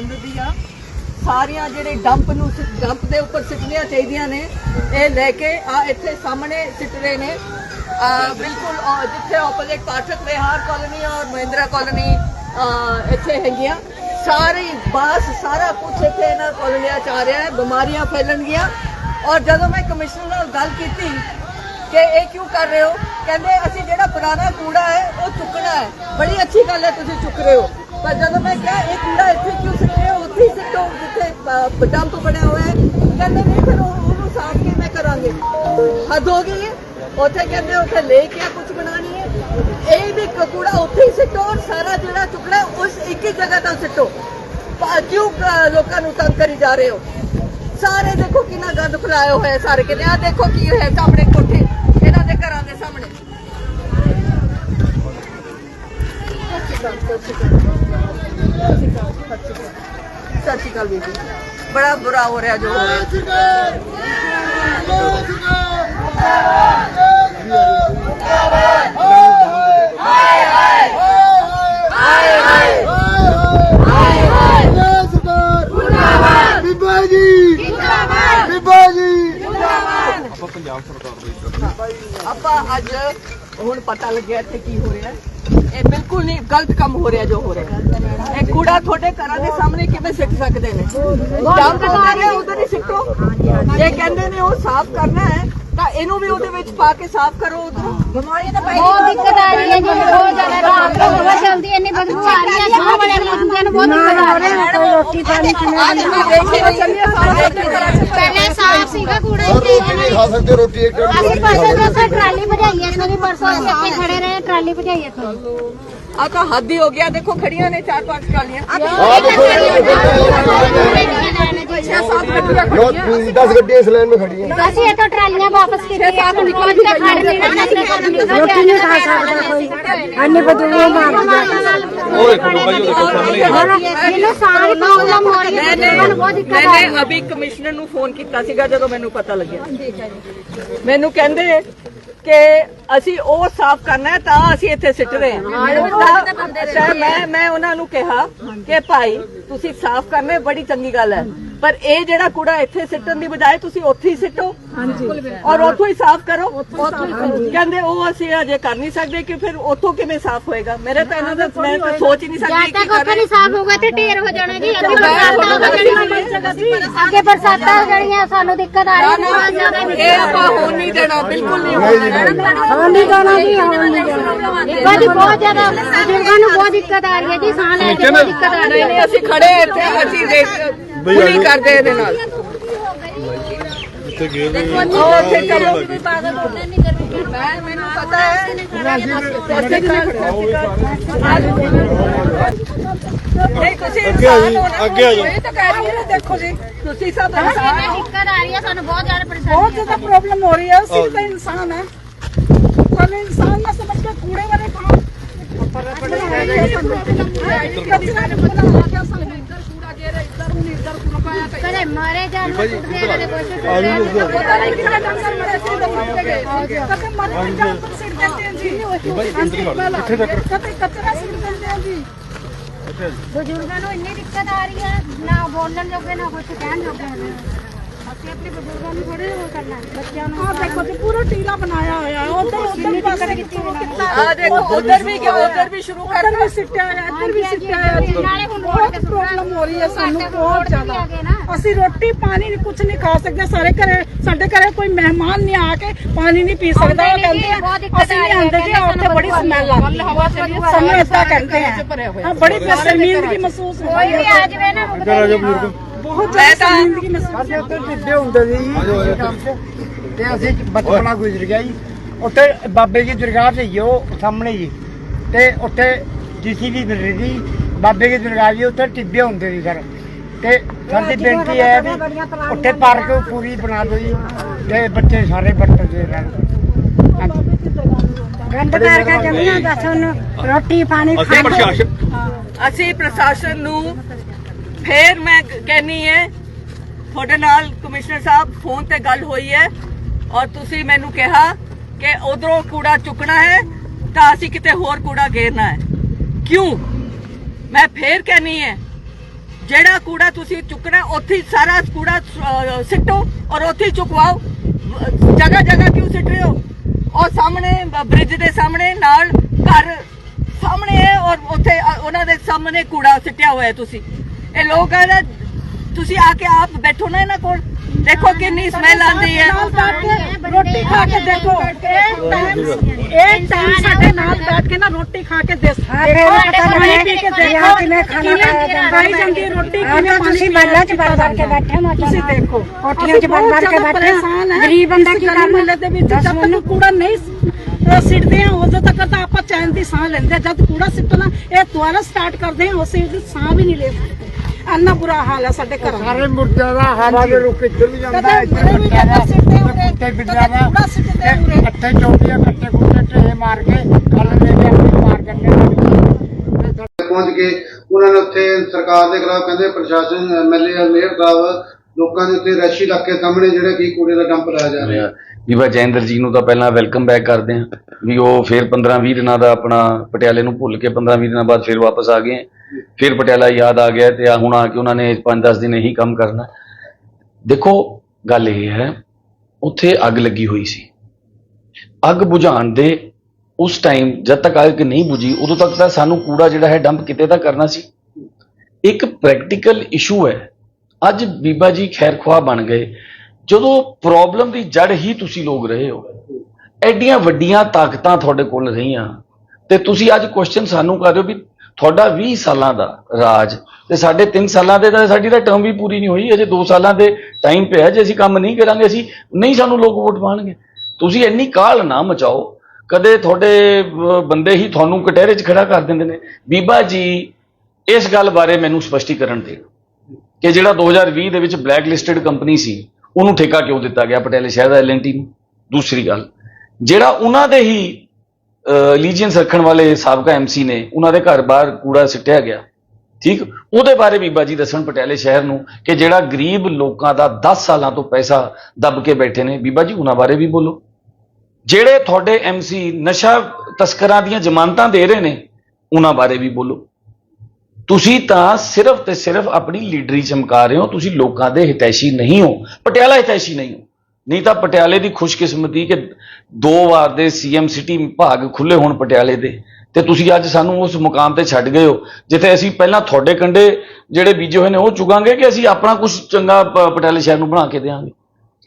ਗੰਦਗੀਆਂ ਸਾਰੀਆਂ ਜਿਹੜੇ ਡੰਪ ਨੂੰ ਡੰਪ ਦੇ ਉੱਪਰ ਸਿੱਟਣੀਆਂ ਚਾਹੀਦੀਆਂ ਨੇ। ਇਹ ਲੈ ਕੇ ਆ ਇੱਥੇ ਸਾਹਮਣੇ ਸਿੱਟ ਰਹੇ ਨੇ। ਬਿਲਕੁਲ ਜਿੱਥੇ ਆਪੋਜ਼ਿਟ ਪਾਠਕ ਵਿਹਾਰ ਕਾਲੋਨੀ ਔਰ ਮਹਿੰਦਰਾ ਕਾਲੋਨੀ ਇੱਥੇ ਹੈਗੀਆਂ। ਸਾਰੀ ਬਾਸ, ਸਾਰਾ ਕੁਝ ਇੱਥੇ ਇਹਨਾਂ ਕਾਲੋਨੀਆਂ ਚ ਆ ਰਿਹਾ ਹੈ। ਬਿਮਾਰੀਆਂ ਫੈਲਣਗੀਆਂ। ਔਰ ਜਦੋਂ ਮੈਂ ਕਮਿਸ਼ਨਰ ਨਾਲ ਗੱਲ ਕੀਤੀ ਕਿ ਇਹ ਕਿਉਂ ਕਰ ਰਹੇ ਹੋ, ਕਹਿੰਦੇ ਅਸੀਂ ਜਿਹੜਾ ਪੁਰਾਣਾ ਕੂੜਾ ਹੈ, ਉਹ ਚੁੱਕਣਾ ਹੈ। ਬੜੀ ਅੱਛੀ ਗੱਲ ਹੈ, ਤੁਸੀਂ ਚੁੱਕ ਰਹੇ ਹੋ। ਪਰ ਜਦੋਂ ਮੈਂ ਕਿਹਾ, ਇਹ ਕੂੜਾ ਇੱਥੇ ਕਿਉਂ ਸਿੱਟ ਉੱਥੇ ਹੀ ਸਿੱਟੋ ਜਿੱਥੇ ਡੰਪ ਬਣਿਆ ਹੋਇਆ ਹੈ। ਕਹਿੰਦੇ, ਨਹੀਂ, ਫਿਰ ਉਹਨੂੰ ਸਾਫ਼ ਕਿਵੇਂ ਕਰਾਂਗੇ? ਹੱਦ ਹੋ ਗਈ ਹੈ। ਉੱਥੇ ਕਹਿੰਦੇ, ਉੱਥੇ ਲੈ ਕੇ ਕੁਝ ਬਣਾਣੀ ਹੈ। ਇਹ ਵੀ ਕੂੜਾ ਉੱਥੇ ਹੀ ਸਿੱਟੋ ਔਰ ਸਾਰਾ ਜਿਹੜਾ ਟੁਕੜਾ ਉਸ ਇੱਕ ਹੀ ਜਗ੍ਹਾ ਤੇ ਸਿੱਟੋ। ਕਿਉਂ ਲੋਕਾਂ ਨੂੰ ਤੰਗ ਕਰੀ ਜਾ ਰਹੇ ਹੋ? ਸਾਰੇ ਦੇਖੋ ਕਿੰਨਾ ਗੰਦ ਫੈਲਾਇਆ ਹੋਇਆ ਸਾਰੇ ਕਿਤੇ। ਆ ਦੇਖੋ ਕੀ ਹੋਇਆ ਸਾਹਮਣੇ ਕੋਠੇ। ਇਹਨਾਂ ਦੇ ਘਰਾਂ ਦੇ ਸਾਹਮਣੇ। ਸਤਿ ਸ਼੍ਰੀ ਅਕਾਲ ਜੀ ਬੜਾ ਬੁਰਾ ਹੋ ਰਿਹਾ ਜੋ ਹੋ ਰਿਹਾ। ਬੀਬਾ ਜੀ ਬੀਬਾ ਜੀ ਆਪਾਂ ਅੱਜ ਹੁਣ ਪਤਾ ਲੱਗਿਆ ਇੱਥੇ ਕੀ ਹੋ ਰਿਹਾ। ਹੈ। ਇਹ ਬਿਲਕੁਲ ਨਹੀਂ ਗਲਤ ਕੰਮ ਹੋ ਰਿਹਾ ਜੋ ਹੋ ਰਿਹਾ ਹੈ। ਇਹ ਕੂੜਾ ਤੁਹਾਡੇ ਘਰਾਂ ਦੇ ਸਾਹਮਣੇ ਕਿਵੇਂ ਸਿੱਟ ਸਕਦੇ ਨੇ? ਡੰਪ ਉਧਰ ਹੈ ਉਧਰ ਹੀ ਸਿੱਟੋ। ਇਹ ਕਹਿੰਦੇ ਨੇ ਉਹ ਸਾਫ਼ ਕਰਨਾ ਹੈ ਤਾਂ ਇਹਨੂੰ ਵੀ ਉਹਦੇ ਵਿੱਚ ਪਾ ਕੇ ਸਾਫ਼ ਕਰੋ ਉਧਰ। ਬਿਮਾਰੀ ਤਾਂ ਬਹੁਤ ਦਿੱਕਤ ਆ ਰਹੀ ਹੈ ਜੀ। ਬਹੁਤ ਜ਼ਿਆਦਾ ਰਾਤ ਨੂੰ ਹਵਾ ਚੱਲਦੀ ਇੰਨੀ ਬਦਬੂ ਆ ਰਹੀ ਹੈ। ਸਾਹ ਵਾਲੇ ਨੂੰ ਬਹੁਤ ਦਿੱਕਤ ਆ ਰਹੀ ਹੈ। ਰੋਟੀ ਪਾਣੀ ਅੱਜ ਵੀ ਦੇਖੇ ਚੱਲਿਏ ਸਾਰੇ ਦੇਖੇ। ਪਹਿਲੇ ਸਾਫ਼ ਸੀਗਾ ਕੂੜਾ ਸਰ ਇੱਥੇ ਰੋਟੀ ਨਹੀਂ ਖਾ ਸਕਦੇ ਰੋਟੀ ਇੱਕ ਅਸੀਂ ਪਰਸੋਂ ਦੋਸੋਂ ਟਰਾਲੀ ਭਜਾਈ ਇੱਥੋਂ ਦੀ ਪਰਸੋਂ ਅਸੀਂ ਇੱਥੇ ਖੜੇ ਰਹੇ ਟਰਾਲੀ ਭਜਾਈ ਇੱਥੋਂ। ਦੀ। ਆ ਤਾਂ ਹੱਦ ਹੀ ਹੋ ਗਿਆ ਦੇਖੋ ਖੜੀਆਂ ਨੇ ਚਾਰ ਪੰਜ ਟਰਾਲੀਆਂ ਆ ਦੇਖੋ। खड़ी है दस गड्डियाँ इस लाइन में खड़ी हैं ਅਸੀਂ ਇੱਥੋਂ ਟਰਾਲੀਆਂ ਵਾਪਸ ਕੀਤਾ ਸੀਗਾ ਜਦੋਂ ਮੈਨੂੰ ਪਤਾ ਲੱਗਿਆ। ਮੈਨੂੰ ਕਹਿੰਦੇ ਕਿ ਅਸੀਂ ਉਹ ਸਾਫ਼ ਕਰਨਾ ਤਾਂ ਅਸੀਂ ਇੱਥੇ ਸਿੱਟ ਰਹੇ ਮੈਂ ਮੈਂ ਉਹਨਾਂ ਨੂੰ ਕਿਹਾ ਕਿ ਭਾਈ ਤੁਸੀਂ ਸਾਫ਼ ਕਰਨਾ ਬੜੀ ਚੰਗੀ ਗੱਲ ਹੈ। ਪਰ ਇਹ ਜਿਹੜਾ ਕੂੜਾ ਇੱਥੇ ਸਿੱਟਣ ਦੀ ਬਜਾਏ ਤੁਸੀਂ ਉੱਥੇ ਹੀ ਸਿੱਟੋ। ਹਾਂਜੀ। ਔਰ ਉੱਥੋਂ ਹੀ ਸਾਫ਼ ਕਰੋ। ਕਹਿੰਦੇ ਉਹ ਅਸੀਂ ਅਜੇ ਕਰ ਨਹੀਂ ਸਕਦੇ ਕਿ ਫਿਰ ਉੱਥੋਂ ਕਿਵੇਂ ਸਾਫ਼ ਹੋਏਗਾ? ਮੇਰੇ ਤਾਂ ਇਹਨਾਂ ਦਾ ਮੈਂ ਤਾਂ ਸੋਚ ਹੀ ਨਹੀਂ ਸਕਦੀ ਜਦ ਕੀ ਤੱਕ ਕਰ। ਨਹੀਂ ਸਾਫ਼ ਹੋਊਗਾ ਤੇ ਢੇਰ ਹੋ ਜਾਣਾ ਜੀ। ਅੱਗੇ ਬਰਸਾਤਾਂ ਹੋ ਜਾਣੀਆਂ। ਅੱਗੇ ਬਰਸਾਤਾਂ ਹੋ ਜਾਣੀਆਂ ਸਾਨੂੰ ਦਿੱਕਤ ਆ ਰਹੀ ਹੈ। ਇਹ ਆਪਾਂ ਹੋਣ ਨਹੀਂ ਦੇਣਾ ਬਿਲਕੁਲ ਨਹੀਂ ਹੋਣ। ਦੇਣਾ ਹੋਣ ਨਹੀਂ। ਦੇਣਾ ਜੀ ਹੋਣ ਨਹੀਂ ਦੇਣਾ ਬਹੁਤ ਜ਼ਿਆਦਾ ਬਜ਼ੁਰਗਾਂ ਨੂੰ ਬਹੁਤ ਦਿੱਕਤ ਆ ਰਹੀ ਹੈ ਜੀ। ਸਾਹ ਲੈਣ ਦੀ ਦਿੱਕਤ ਆ ਰਹੀ ਹੈ। ਨਹੀਂ ਅਸੀਂ ਖੜੇ ਹਾਂ ਇੱਥੇ ਅਸੀਂ ਦੇਖ ਪੂਰੀ ਕਰਦੇ ਇਹਦੇ ਨਾਲ ਉੱਥੇ ਗਏ ਉਹ ਉੱਥੇ ਚਲੋ ਵੀ ਪਾਗਲ ਹੋਣਾ ਨਹੀਂ ਕਰਨੀ ਮੈਂ ਮੈਨੂੰ ਪਤਾ ਹੈ ਰਸਤੇ ਨਹੀਂ ਤੁਸੀਂ ਅੱਗੇ ਆ ਜਾਓ ਇਹ ਤਾਂ ਕਹਿ ਰਹੀ ਹੈ ਦੇਖੋ ਜੀ ਤੁਸੀਂ ਸਭ ਇਨਸਾਨ ਹੋ ਦਿੱਕਤ ਆ ਰਹੀ ਹੈ ਸਾਨੂੰ ਬਹੁਤ ਜ਼ਿਆਦਾ ਪਰੇਸ਼ਾਨੀ ਬਹੁਤ ਜ਼ਿਆਦਾ ਪ੍ਰੋਬਲਮ ਹੋ ਰਹੀ ਹੈ ਅਸੀਂ ਤਾਂ ਇਨਸਾਨ ਹੈ ਸਾਨੂੰ ਇਨਸਾਨ ਨਾ ਸਮਝ ਕੇ ਕੂੜੇ ਵਾਲੇ ਖਾਓ ਕਚਰਾ ਕਦੇ ਮਾਰੇ ਜਾਣ ਨੂੰ ਟੁੱਟਦੇ ਇਹਨਾਂ ਦੇ ਕੋਸ਼ਿਸ਼ ਕਰਦੇ ਆ ਪਤਾ ਨਹੀਂ ਕਿੰਨਾ ਡਾਂਸਰ ਮਰੇ ਸੀ ਲੋਕ ਟੁੱਟ ਗਏ। ਕਦੇ ਮਰੇ ਨੂੰ ਜਾਣ ਪਰ ਸਿਰ ਕਰਦੇ ਆ ਜੀ। ਕਦੇ ਕਤਰਾ ਸਿਰ ਕਰਦੇ ਆ ਜੀ। ਬਜ਼ੁਰਗਾਂ ਨੂੰ ਇੰਨੀ ਦਿੱਕਤ ਆ ਰਹੀ ਹੈ ਨਾ ਬੋਲਣ ਜੋਗੇ ਨਾ ਕੁਝ ਕਹਿਣ ਜੋਗੇ। ਅਸੀਂ ਰੋਟੀ ਪਾਣੀ ਨਹੀਂ ਕੁਝ ਨਹੀਂ ਖਾ ਸਕਦੇ ਸਾਰੇ ਘਰੇ ਸਾਡੇ ਘਰੇ ਕੋਈ ਮਹਿਮਾਨ ਨਹੀਂ ਆ ਕੇ ਪਾਣੀ ਨਹੀਂ ਪੀ ਸਕਦਾ ਉਹ ਕਹਿੰਦੇ ਅਸੀਂ ਨਹੀਂ ਆਉਂਦੇ ਜੀ ਉੱਥੇ ਬੜੀ ਸਮੈਲ ਆਉਂਦੀ ਹੈ। ਕਹਿੰਦੇ ਆ। ਬੜੀ ਬੇਸ਼ਰਮੀ ਮਹਿਸੂਸ ਹੋ ਰਹੀ ਹੈ। ਆ ਨਾ ਇੱਧਰ ਆ ਜਾਓ ਬਜ਼ੁਰਗ ਬਹੁਤ ਜ਼ਿਆਦਾ ਸ਼ਰਮਿੰਦਗੀ ਮਹਿਸੂਸ ਉੱਥੇ ਟਿੱਡੇ ਹੁੰਦੇ ਸੀ ਜੀ ਕੰਮ 'ਚ ਤੇ ਅਸੀਂ ਬਚਪਨਾ ਗੁਜ਼ਰ ਗਿਆ ਜੀ। ਉੱਥੇ ਬਾਬੇ ਦੀ ਦਰਗਾਹ ਤੇ ਜੀ ਉਹ ਸਾਹਮਣੇ ਜੀ। ਤੇ ਉੱਥੇ ਜਿਸੀ ਵੀ ਮਿਲ ਰਹੀ ਸੀ। ਬਾਬੇ ਦੀ ਦਰਗਾਹ ਜੀ ਉੱਥੇ ਟਿੱਬੇ ਹੁੰਦੇ ਸੀ ਸਰ। ਤੇ ਸਾਡੀ ਬੇਨਤੀ ਹੈ ਵੀ ਉੱਥੇ ਪਾਰਕ ਪੂਰੀ ਬਣਾ ਦਿਓ ਜੀ। ਤੇ ਬੱਚੇ ਸਾਰੇ ਵਰਤਦੇ ਰਹਿਣ ਗੰਦ ਕਰਕੇ ਰੋਟੀ ਪਾਣੀ ਅਸੀਂ ਪ੍ਰਸ਼ਾਸਨ ਨੂੰ ਫੇਰ ਮੈਂ ਕਹਿਨੀ ਹੈ ਤੁਹਾਡੇ ਨਾਲ ਕਮਿਸ਼ਨਰ ਸਾਹਿਬ ਫੋਨ ਤੇ ਗੱਲ ਹੋਈ ਹੈ ਔਰ ਤੁਸੀਂ ਮੈਨੂੰ ਕਿਹਾ ਕਿ ਉਧਰੋਂ ਕੂੜਾ ਚੁੱਕਣਾ ਹੈ ਤਾਂ ਅਸੀਂ ਕਿਤੇ ਹੋਰ ਕੂੜਾ ਗੇਰਨਾ ਹੈ। ਕਿਉਂ? ਮੈਂ ਫੇਰ ਕਹਿਨੀ ਹੈ ਜਿਹੜਾ ਕੂੜਾ ਤੁਸੀਂ ਚੁੱਕਣਾ, ਉੱਥੇ ਸਾਰਾ ਕੂੜਾ ਸਿੱਟੋ ਔਰ ਉੱਥੇ ਹੀ ਚੁਕਵਾਓ। ਜਗ੍ਹਾ ਜਗ੍ਹਾ ਕਿਉਂ ਸਿੱਟ ਰਹੇ ਹੋ? ਔਰ ਸਾਹਮਣੇ ਬ੍ਰਿਜ ਦੇ ਸਾਹਮਣੇ, ਨਾਲ ਘਰ ਸਾਹਮਣੇ ਹੈ ਔਰ ਉੱਥੇ ਉਹਨਾਂ ਦੇ ਸਾਹਮਣੇ ਕੂੜਾ ਸਿੱਟਿਆ ਹੋਇਆ ਤੁਸੀਂ। ਇਹ ਲੋਕ ਨਾ ਤੁਸੀਂ ਆ ਕੇ ਆਪ ਬੈਠੋ ਨਾ ਇਹਨਾਂ ਕੋਲ। ਦੇਖੋ ਕਿੰਨੀ ਸਮੈਲ ਆਉਂਦੀ ਹੈ। ਨਾਲ ਬੈਠ। ਕੇ ਰੋਟੀ ਖਾ ਕੇ ਦੇਖੋ। ਇੱਕ ਟਾਈਮ ਇੱਕ ਟਾਈਮ ਸਾਡੇ ਨਾਲ ਬੈਠ ਕੇ ਨਾ ਰੋਟੀ ਖਾ ਕੇ ਦੇਖ ਦੇਖੋ ਪਾਣੀ ਪੀ ਕੇ ਦੇਖੋ। ਕਿਵੇਂ ਖਾਣਾ ਖਾਇਆ ਜਾਂਦਾ ਖਾਈ ਜਾਂਦੀ ਰੋਟੀ ਕਿਵੇਂ ਤੁਸੀਂ ਮਹੱਲਾ 'ਚ ਵੜ ਕੇ ਬੈਠੇ ਹੋ ਤੁਸੀਂ ਦੇਖੋ ਕੋਠੀਆਂ 'ਚ ਵੜ ਵੜ ਕੇ ਬੈਠੇ। ਗਰੀਬ ਬੰਦਾ ਕੀ ਕਰਨਾ? ਮਹੱਲੇ ਦੇ ਵਿੱਚ ਜਦ ਤੱਕ। ਕੂੜਾ ਨਹੀਂ ਸਿੱਟਦੇ ਆ ਉਦੋਂ ਤੱਕ ਤਾਂ ਆਪਾਂ ਚੈਨ ਦੀ ਸਾਹ ਲੈਂਦੇ। ਜਦ ਕੂੜਾ ਸਿੱਟਣਾ ਇਹ ਦੁਬਾਰਾ ਸਟਾਰਟ ਕਰਦੇ ਆ ਉਸੇ ਸਾਹ ਵੀ ਨਹੀਂ ਲੈ ਸਕਦੇ। ਇੰਨਾ ਬੁਰਾ ਹਾਲ ਹੈ ਸਾਡੇ ਘਰਾਂ ਦਾ। ਸਾਰੇ ਮੁਰਦਿਆਂ ਦਾ ਹਵਾ ਦੇ ਰੁਕ ਇੱਧਰ ਵੀ ਜਾਂਦਾ ਕਦੇ ਇੱਧਰ ਵੀ ਬੱਚਿਆਂ ਦਾ ਕਦੇ ਸਿੱਟਦੇ ਉਰੇ, ਕੁੱਤੇ ਬਿੱਲਿਆਂ ਦਾ। ਤੇ ਇੱਥੇ ਚੌਂਕੀਆਂ ਕੱਟੇ ਕੁੱਤੇ ਢੇਹ ਮਾਰ ਕੇ ਕੱਲ ਲੈ ਕੇ ਆਪਣੀ ਮਾਰ ਦਿੰਦੇ ਪਹੁੰਚ ਕੇ ਉਹਨਾਂ ਨੇ ਉੱਥੇ ਸਰਕਾਰ ਦੇ ਖਿਲਾਫ ਕਹਿੰਦੇ ਪ੍ਰਸ਼ਾਸਨ ਐਮਐਲਏ ਮੇਅਰ ਸਾਹਿਬ ਲੋਕਾਂ ਦੇ ਉੱਤੇ ਰੈਸ਼ੀ ਇਲਾਕੇ ਸਾਹਮਣੇ ਜਿਹੜੇ ਕੀ ਕੂੜੇ ਦਾ ਡੰਪ ਲਾਇਆ ਜਾ ਰਿਹਾ। ਬੀਬਾ ਜੈਂਦਰ ਜੀ ਨੂੰ ਤਾਂ ਪਹਿਲਾਂ ਵੈਲਕਮ ਬੈਕ ਕਰਦੇ ਹਾਂ। ਵੀ ਉਹ ਫਿਰ 15-20 ਦਿਨਾਂ ਦਾ ਆਪਣਾ ਪਟਿਆਲੇ ਨੂੰ ਭੁੱਲ ਕੇ 15-20 ਦਿਨਾਂ ਬਾਅਦ ਫਿਰ ਵਾਪਸ ਆ ਗਏ। ਫਿਰ ਪਟਿਆਲਾ ਯਾਦ ਆ ਗਿਆ ਤੇ ਆ ਹੁਣ ਆ ਕੇ ਉਹਨਾਂ ਨੇ 5-10 ਦਿਨ ਇਹੀ ਕੰਮ ਕਰਨਾ। ਦੇਖੋ, ਗੱਲ ਇਹ ਹੈ, ਉੱਥੇ ਅੱਗ ਲੱਗੀ ਹੋਈ ਸੀ। ਅੱਗ ਬੁਝਾਉਣ ਦੇ ਉਸ ਟਾਈਮ ਜਦ ਤੱਕ ਅੱਗ ਨਹੀਂ ਬੁਝੀ, ਉਦੋਂ ਤੱਕ ਤਾਂ ਸਾਨੂੰ ਕੂੜਾ ਜਿਹੜਾ ਹੈ ਡੰਪ ਕਿਤੇ ਤਾਂ ਕਰਨਾ ਸੀ। ਇੱਕ ਪ੍ਰੈਕਟੀਕਲ ਇਸ਼ੂ ਹੈ। ਅੱਜ ਬੀਬਾ ਜੀ ਖੈਰਖਵਾ ਬਣ ਗਏ। ਜਦੋਂ ਪ੍ਰੋਬਲਮ ਦੀ ਜੜ ਹੀ ਤੁਸੀਂ ਲੋਕ ਰਹੇ ਹੋ, ਐਡੀਆਂ ਵੱਡੀਆਂ ਤਾਕਤਾਂ ਤੁਹਾਡੇ ਕੋਲ ਰਹੀਆਂ। ਤੇ ਤੁਸੀਂ ਅੱਜ ਕੁਐਸਚਨ ਸਾਨੂੰ ਕਰ ਰਹੇ ਹੋ ਵੀ ਤੁਹਾਡਾ 20 ਸਾਲਾਂ ਦਾ ਰਾਜ ਤੇ ਸਾਡੇ 3 ਸਾਲਾਂ ਦੇ ਤਾਂ ਸਾਡੀ ਤਾਂ ਟਰਮ ਵੀ ਪੂਰੀ ਨਹੀਂ ਹੋਈ, ਅਜੇ 2 ਸਾਲਾਂ ਦੇ ਟਾਈਮ ਪਿਆ ਜੇ ਅਸੀਂ ਕੰਮ ਨਹੀਂ ਕਰਾਂਗੇ, ਅਸੀਂ ਨਹੀਂ ਸਾਨੂੰ ਲੋਕ ਵੋਟ ਪਾਣਗੇ। ਤੁਸੀਂ ਇੰਨੀ ਕਾਲ ਨਾ ਮਚਾਓ, ਕਦੇ ਤੁਹਾਡੇ ਬੰਦੇ ਹੀ ਤੁਹਾਨੂੰ ਕਟਹਿਰੇ 'ਚ ਖੜਾ ਕਰ ਦਿੰਦੇ ਨੇ। ਬੀਬਾ ਜੀ, ਇਸ ਗੱਲ ਬਾਰੇ ਮੈਨੂੰ ਸਪਸ਼ਟੀਕਰਨ ਦੇਣ ਕਿ ਜਿਹੜਾ 2020 ਦੇ ਵਿੱਚ ਬਲੈਕ ਲਿਸਟਡ ਕੰਪਨੀ ਸੀ, ਉਹਨੂੰ ਠੇਕਾ ਕਿਉਂ ਦਿੱਤਾ ਗਿਆ? ਪਟਿਆਲੇ ਸ਼ਹਿਰ ਦਾ ਐਲਐਨਟੀ ਨੂੰ। ਦੂਸਰੀ ਗੱਲ, ਜਿਹੜਾ ਉਹਨਾਂ ਦੇ ਹੀ ਲੀਜੀਅਨਸ ਰੱਖਣ ਵਾਲੇ ਸਾਬਕਾ ਐਮਸੀ ਨੇ, ਉਹਨਾਂ ਦੇ ਘਰ ਬਾਹਰ ਕੂੜਾ ਸਿੱਟਿਆ ਗਿਆ। ਠੀਕ? ਉਹਦੇ ਬਾਰੇ ਬੀਬਾ ਜੀ ਦੱਸਣ ਪਟਿਆਲੇ ਸ਼ਹਿਰ ਨੂੰ ਕਿ ਜਿਹੜਾ ਗਰੀਬ ਲੋਕਾਂ ਦਾ 10 ਸਾਲਾਂ ਤੋਂ ਪੈਸਾ ਦੱਬ ਕੇ ਬੈਠੇ ਨੇ, ਬੀਬਾ ਜੀ ਉਹਨਾਂ ਬਾਰੇ ਵੀ ਬੋਲੋ। ਜਿਹੜੇ ਤੁਹਾਡੇ ਐਮਸੀ ਨਸ਼ਾ ਤਸਕਰਾਂ ਦੀਆਂ ਜ਼ਮਾਨਤਾਂ ਦੇ ਰਹੇ ਨੇ, ਉਹਨਾਂ ਬਾਰੇ ਵੀ ਬੋਲੋ। ਤੁਸੀਂ ਤਾਂ ਸਿਰਫ ਤੇ ਸਿਰਫ ਆਪਣੀ ਲੀਡਰੀ ਚਮਕਾ ਰਹੇ ਹੋ, ਤੁਸੀਂ ਲੋਕਾਂ ਦੇ ਹਿਤੈਸ਼ੀ ਨਹੀਂ ਹੋ, ਪਟਿਆਲਾ ਹਿਤੈਸ਼ੀ ਨਹੀਂ ਹੋ। ਨਹੀਂ ਤਾਂ ਪਟਿਆਲੇ ਦੀ ਖੁਸ਼ਕਿਸਮਤੀ ਕਿ ਦੋ ਵਾਰ ਦੇ ਸੀਐਮ ਸਿਟੀ ਭਾਗ ਖੁੱਲੇ ਹੋਣ ਪਟਿਆਲੇ ਦੇ। ਤੇ ਤੁਸੀਂ ਅੱਜ ਸਾਨੂੰ ਉਸ ਮੁਕਾਮ ਤੇ ਛੱਡ ਗਏ ਹੋ, ਜਿੱਥੇ ਅਸੀਂ ਪਹਿਲਾਂ ਤੁਹਾਡੇ ਕੰਡੇ ਜਿਹੜੇ ਬੀਜੇ ਹੋਏ ਨੇ, ਉਹ ਚੁਗਾਂਗੇ ਕਿ ਅਸੀਂ ਆਪਣਾ ਕੁਝ ਚੰਗਾ ਪਟਿਆਲੇ ਸ਼ਹਿਰ ਨੂੰ ਬਣਾ ਕੇ ਦੇਵਾਂਗੇ?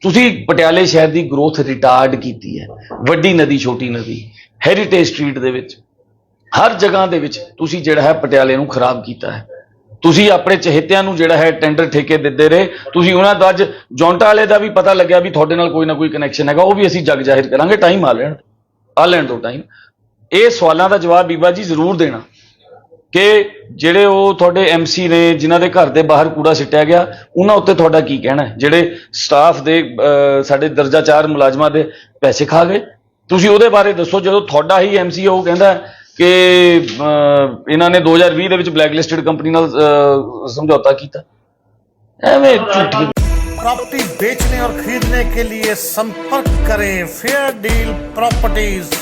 ਤੁਸੀਂ ਪਟਿਆਲੇ ਸ਼ਹਿਰ ਦੀ ਗਰੋਥ ਰਿਟਾਰਡ ਕੀਤੀ ਹੈ, ਵੱਡੀ ਨਦੀ, ਛੋਟੀ ਨਦੀ ਹੈਰੀਟੇਜ ਸਟਰੀਟ ਦੇ ਵਿੱਚ। ਹਰ ਜਗ੍ਹਾ ਦੇ ਵਿੱਚ ਤੁਸੀਂ ਜਿਹੜਾ ਹੈ ਪਟਿਆਲੇ ਨੂੰ ਖਰਾਬ ਕੀਤਾ ਹੈ। ਤੁਸੀਂ ਆਪਣੇ ਚਹੇਤਿਆਂ ਨੂੰ ਜਿਹੜਾ ਹੈ ਟੈਂਡਰ ਠੇਕੇ ਦਿੰਦੇ ਰਹੇ। ਤੁਸੀਂ ਉਹਨਾਂ ਦਾ ਅੱਜ ਜੌਂਟਾ ਵਾਲੇ ਦਾ ਵੀ ਪਤਾ ਲੱਗਿਆ ਵੀ ਤੁਹਾਡੇ ਨਾਲ ਕੋਈ ਨਾ ਕੋਈ ਕਨੈਕਸ਼ਨ ਹੈਗਾ, ਉਹ ਵੀ ਅਸੀਂ ਜਗ ਜ਼ਾਹਿਰ ਕਰਾਂਗੇ ਟਾਈਮ ਆ ਲੈਣ ਆ ਲੈਣ ਤੋਂ ਟਾਈਮ ਇਹ ਸਵਾਲਾਂ ਦਾ ਜਵਾਬ ਬੀਬਾ ਜੀ ਜ਼ਰੂਰ ਦੇਣਾ ਕਿ ਜਿਹੜੇ ਉਹ ਤੁਹਾਡੇ ਐਮਸੀ ਨੇ, ਜਿਨ੍ਹਾਂ ਦੇ ਘਰ ਦੇ ਬਾਹਰ ਕੂੜਾ ਸਿੱਟਿਆ ਗਿਆ, ਉਹਨਾਂ ਉੱਤੇ ਤੁਹਾਡਾ ਕੀ ਕਹਿਣਾ ਹੈ? ਜਿਹੜੇ ਸਟਾਫ ਦੇ ਸਾਡੇ ਦਰਜਾ 4 ਮੁਲਾਜ਼ਮਾਂ ਦੇ ਪੈਸੇ ਖਾ ਗਏ। ਤੁਸੀਂ ਉਹਦੇ ਬਾਰੇ ਦੱਸੋ, ਜਦੋਂ ਤੁਹਾਡਾ ਹੀ ਐਮਸੀ ਉਹ ਕਹਿੰਦਾ ਕਿ ਅਹ, ਇਹਨਾਂ ਨੇ 2020 ਦੇ ਵਿੱਚ ਬਲੈਕ ਲਿਸਟਡ ਕੰਪਨੀ ਨਾਲ ਅਹ, ਸਮਝੌਤਾ ਕੀਤਾ ਐਵੇਂ ਝੂਠੀ प्रॉपर्टी बेचने और खरीदने के लिए संपर्क करें फेयर डील प्रॉपर्टीज